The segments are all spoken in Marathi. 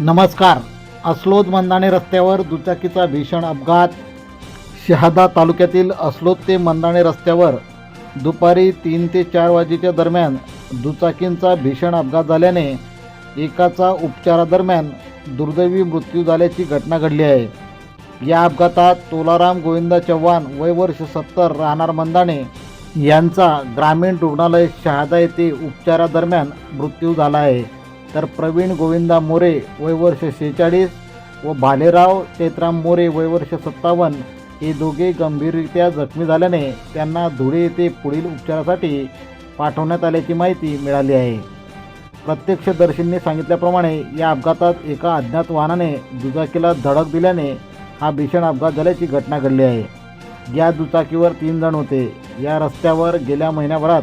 नमस्कार. अस्लोद मंदाणे रस्त्यावर दुचाकीचा भीषण अपघात. शहादा तालुक्यातील अस्लोद ते मंदाणे रस्त्यावर दुपारी तीन ते चार वाजेच्या दरम्यान दुचाकींचा भीषण अपघात झाल्याने एकाचा उपचारादरम्यान दुर्दैवी मृत्यू झाल्याची घटना घडली आहे. या अपघातात तोलाराम गोविंदा चव्हाण वय वर्ष सत्तर राहणार मंदाणे यांचा ग्रामीण रुग्णालय शहादा येथे उपचारादरम्यान मृत्यू झाला आहे. तर प्रवीण गोविंदा मोरे वयवर्ष शेहेचाळीस व भालेराव चैत्राम मोरे वयवर्ष सत्तावन्न हे दोघे गंभीररित्या जखमी झाल्याने त्यांना धुळे येथे पुढील उपचारासाठी पाठवण्यात आल्याची माहिती मिळाली आहे. प्रत्यक्षदर्शींनी सांगितल्याप्रमाणे या अपघातात एका अज्ञात वाहनाने दुचाकीला धडक दिल्याने हा भीषण अपघात झाल्याची घटना घडली आहे. या दुचाकीवर तीन जण होते. या रस्त्यावर गेल्या महिन्याभरात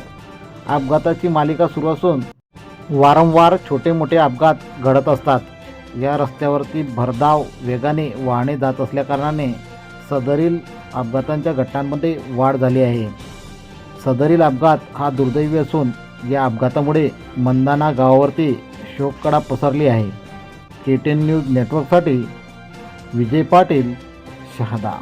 अपघाताची मालिका सुरू असून वारंवार छोटे मोठे अपघात घडत असतात. या रस्त्यावरती भरधाव वेगाने वाहने जात असल्याकारणाने सदरील अपघातांच्या घटनांमध्ये वाढ झाली आहे. सदरील अपघात हा दुर्दैवी असून या अपघातामुळे मंदाना गावावरती शोककडा पसरली आहे. के टेन न्यूज नेटवर्कसाठी विजय पाटील शहादा.